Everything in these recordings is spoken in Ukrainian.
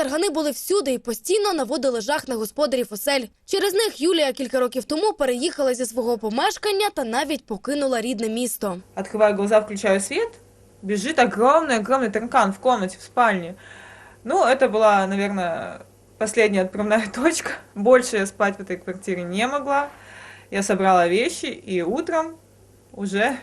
таргани були всюди і постійно наводили жах на господарів осель. Через них Юлія кілька років тому переїхала зі свого помешкання та навіть покинула рідне місто. Открываю глаза, включаю свет, бежит огромный-огромный таракан в комнате, в спальне. Ну, это была, наверное, последняя отправная точка. Больше я спать в этой квартире не могла. Я собрала вещи и утром уже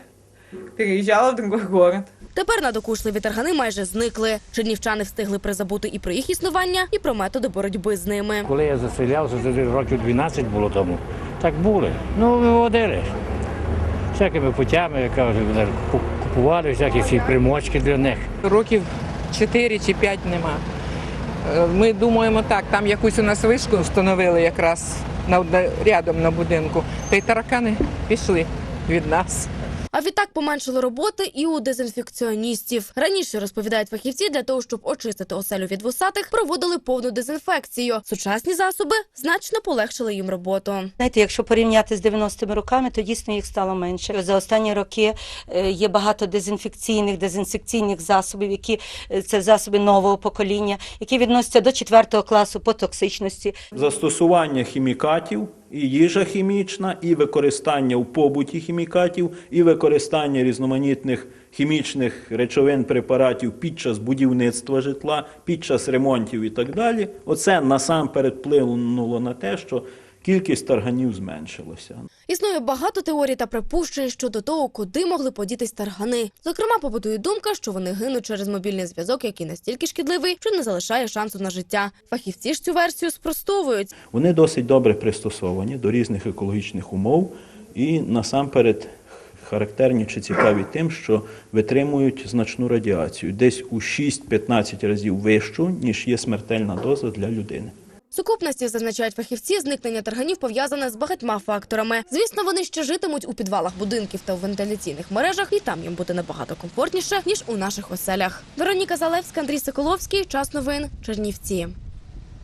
переезжала в другой город. Тепер надокушливі таргани майже зникли. Чернівчани встигли призабути і про їх існування, і про методи боротьби з ними. Коли я заселявся, це років 12 було тому. Так були. Ну, виводили. Всякими путями, я вони купували всякі ці примочки для них. Років 4 чи 5 нема. Е, Ми думаємо так, там якусь у нас вишку встановили якраз рядом на будинку, та й таракани пішли від нас. А відтак поменшало роботи і у дезінфекціоністів. Раніше розповідають фахівці, для того, щоб очистити оселю від вусатих, проводили повну дезінфекцію. Сучасні засоби значно полегшили їм роботу. Знаєте, якщо порівняти з 90-ми роками, то дійсно їх стало менше. За останні роки е, є багато дезінфекційних, дезінсекційних засобів, які е, це засоби нового покоління, які відносяться до 4 класу по токсичності. Застосування хімікатів, і їжа хімічна, і використання в побуті хімікатів, і використання різноманітних хімічних речовин препаратів під час будівництва житла, під час ремонтів і так далі. Оце насамперед вплинуло на те, що кількість тарганів зменшилася. Існує багато теорій та припущень щодо того, куди могли подітись таргани. Зокрема, побутує думка, що вони гинуть через мобільний зв'язок, який настільки шкідливий, що не залишає шансу на життя. Фахівці ж цю версію спростовують. Вони досить добре пристосовані до різних екологічних умов і насамперед характерні чи цікаві тим, що витримують значну радіацію, десь у 6-15 разів вищу, ніж є смертельна доза для людини. Сукупності зазначають фахівці, зникнення тарганів пов'язане з багатьма факторами. Звісно, вони ще житимуть у підвалах будинків та у вентиляційних мережах, і там їм буде набагато комфортніше ніж у наших оселях. Вероніка Залевська, Андрій Соколовський. Час новин. Чернівці.